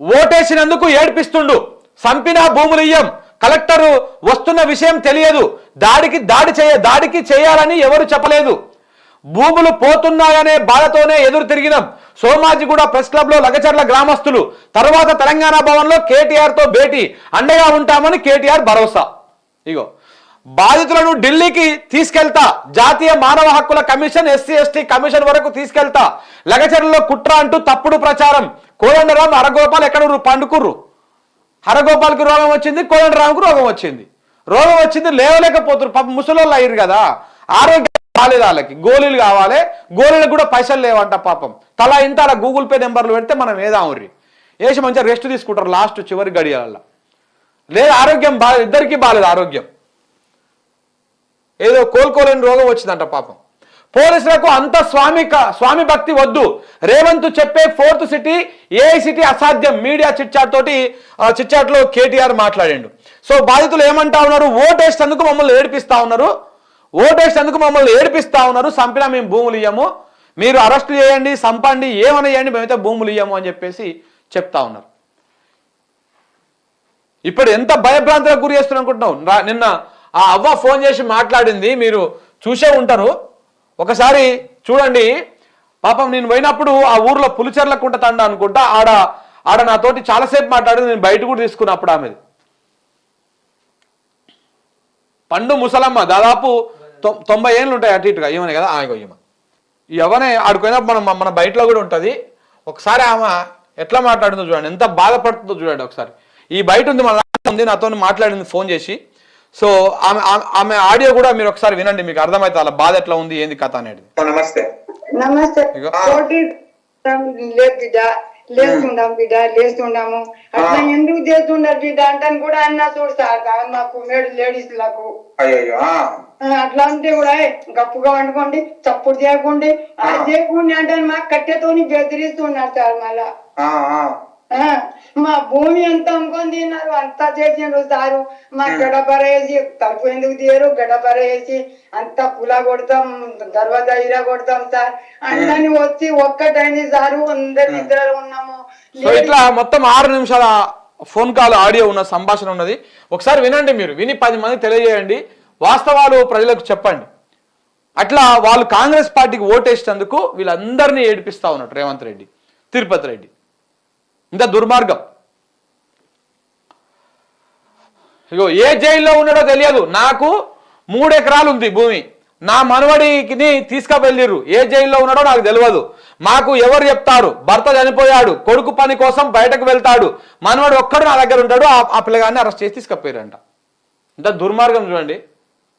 ఓటేసినందుకు ఏడ్పిస్తుండు. సంపినా భూములు ఇయ్యం. కలెక్టరు వస్తున్న విషయం తెలియదు. దాడికి దాడి చేయ దాడికి చేయాలని ఎవరు చెప్పలేదు. భూములు పోతున్నాయనే బాధతోనే ఎదురు తిరిగినాం. సోమాజిగూడ ప్రెస్ క్లబ్లో లగచర్ల గ్రామస్తులు తర్వాత తెలంగాణ భవన్లో కేటీఆర్తో భేటీ. అండగా ఉంటామని కేటీఆర్ భరోసా. ఇగో. బాధితులను ఢిల్లీకి తీసుకెళ్తా. జాతీయ మానవ హక్కుల కమిషన్ ఎస్సీ ఎస్టీ కమిషన్ వరకు తీసుకెళ్తా. లగచర్లలో కుట్ర అంటూ తప్పుడు ప్రచారం. కోదండరాం అరగోపాల్ ఎక్కడ పండుకుర్రు. హరగోపాల్కి రోగం వచ్చింది కోదండరాంకు రోగం వచ్చింది. రోగం వచ్చింది లేవలేకపోతున్నారు. పాప ముసలోళ్ళు అయ్యారు కదా. ఆరోగ్యం కాలేదు వాళ్ళకి. గోళీలు కావాలి. గోళీలకు కూడా పైసలు లేవంట పాపం. తలా ఇంత అలా గూగుల్ పే నెంబర్లు పెడితే మనం వేదాముర్రి వేసి మంచిగా రెస్ట్ తీసుకుంటారు లాస్ట్ చివరి గడియాలలో లేదు ఆరోగ్యం బాగా ఇద్దరికీ బాగాలేదు ఆరోగ్యం. ఏదో కోలుకోలేని రోగం వచ్చిందంట పాపం. పోలీసులకు అంత స్వామిక స్వామి భక్తి వద్దు. రేవంత్ చెప్పే ఫోర్త్ సిటీ ఏ సిటీ అసాధ్యం. మీడియా చిట్చాట్ తోటి చిట్చాట్లో కేటీఆర్ మాట్లాడాడు. సో బాధితులు ఏమంటా ఉన్నారు? ఓటేసినందుకు మమ్మల్ని ఏడిపిస్తా ఉన్నారు. ఓటేసినందుకు మమ్మల్ని ఏడిపిస్తా ఉన్నారు. చంపినా మేము భూములు ఇయ్యము. మీరు అరెస్ట్ చేయండి సంపండి ఏమని వేయండి మేమైతే భూములు ఇయ్యము అని చెప్పేసి చెప్తా ఉన్నారు. ఇప్పుడు ఎంత భయభ్రాంతులకు గురి చేస్తున్నా అనుకుంటున్నావు? నిన్న ఆ అవ్వ ఫోన్ చేసి మాట్లాడింది మీరు చూసే ఉంటారు. ఒకసారి చూడండి పాపం నేను పోయినప్పుడు ఆ ఊర్లో పులిచెర్లకు కుంట తండ అనుకుంటా ఆడ ఆడ నాతోటి చాలాసేపు మాట్లాడింది నేను బయట కూడా తీసుకున్నప్పుడు ఆమెది. పండు ముసలమ్మ దాదాపు తొంభై ఏళ్ళు ఉంటాయి అటు ఇటుగా ఏమని కదా? ఆమె ఈమె. ఈ ఎవనే ఆడుకున్నప్పుడు మనం మన బయటలో కూడా ఉంటుంది. ఒకసారి ఆమె ఎట్లా మాట్లాడిందో చూడండి ఎంత బాధపడుతుందో చూడండి ఒకసారి. ఈ బయట ఉంది మన ఉంది నాతో మాట్లాడింది ఫోన్ చేసి. సో ఆమె ఆమె- ఆడియో కూడా మీరు ఒకసారి వినండి మీకు అర్థమవుతుంది వాళ్ళ బాధ ఎట్లా ఉంది ఏంది కథ అనేది. నమస్తే. నమస్తే. లేదు బిడ్డ లేస్తుండాం బిడ్డ లేస్తుండాము అట్లా ఎందుకు చేస్తుండారు బిడ్డ అంటాను కూడా అన్న చూడు సార్ మాకు మేడు లేడీస్లకు అట్లా అంటే కూడా "ఏ, గప్పుగా వండుకోండి చప్పుడు చేయకండి అది చేయకుండా అంటే మాకు కట్టెతోని బెదిరిస్తున్నారు సార్ మళ్ళా. మా భూమి ఎంత అమ్ముకొని తిన్నారు. అంతా చేసిండ్రు సారు. మా గడపర వేసి తలుపు ఎందుకు తీయరు? గడపర వేసి అంతా పుల కొడతాం దర్వాజా ఇరా కొడతాం సార్. అందరిని వచ్చి ఒక్కటైంది సారు. అందరి నిద్రలో ఉన్నాము. సో ఇట్లా మొత్తం ఆరు నిమిషాల ఫోన్ కాల్ ఆడియో ఉన్న సంభాషణ ఉన్నది. ఒకసారి వినండి మీరు. విని పది మంది తెలియజేయండి. వాస్తవాలు ప్రజలకు చెప్పండి. అట్లా వాళ్ళు కాంగ్రెస్ పార్టీకి ఓటేసినందుకు వీళ్ళందరినీ ఏడిపిస్తా ఉన్నట్టు రేవంత్ రెడ్డి తిరుపతి రెడ్డి. ఇంత దుర్మార్గం. ఇగో ఏ జైల్లో ఉన్నాడో తెలియదు. నాకు మూడు ఎకరాలు ఉంది భూమి. నా మనవడిని తీసుకువెళ్ళిర్రు. ఏ జైల్లో ఉన్నాడో నాకు తెలియదు. మాకు ఎవరు చెప్తారు? భర్త చనిపోయాడు. కొడుకు పని కోసం బయటకు వెళ్తాడు. మనవడు ఒక్కడు నా దగ్గర ఉంటాడు. ఆ- ఆ పిల్లగాన్ని అరెస్ట్ చేసి తీసుకుపోయారంట. ఇంత దుర్మార్గం చూడండి.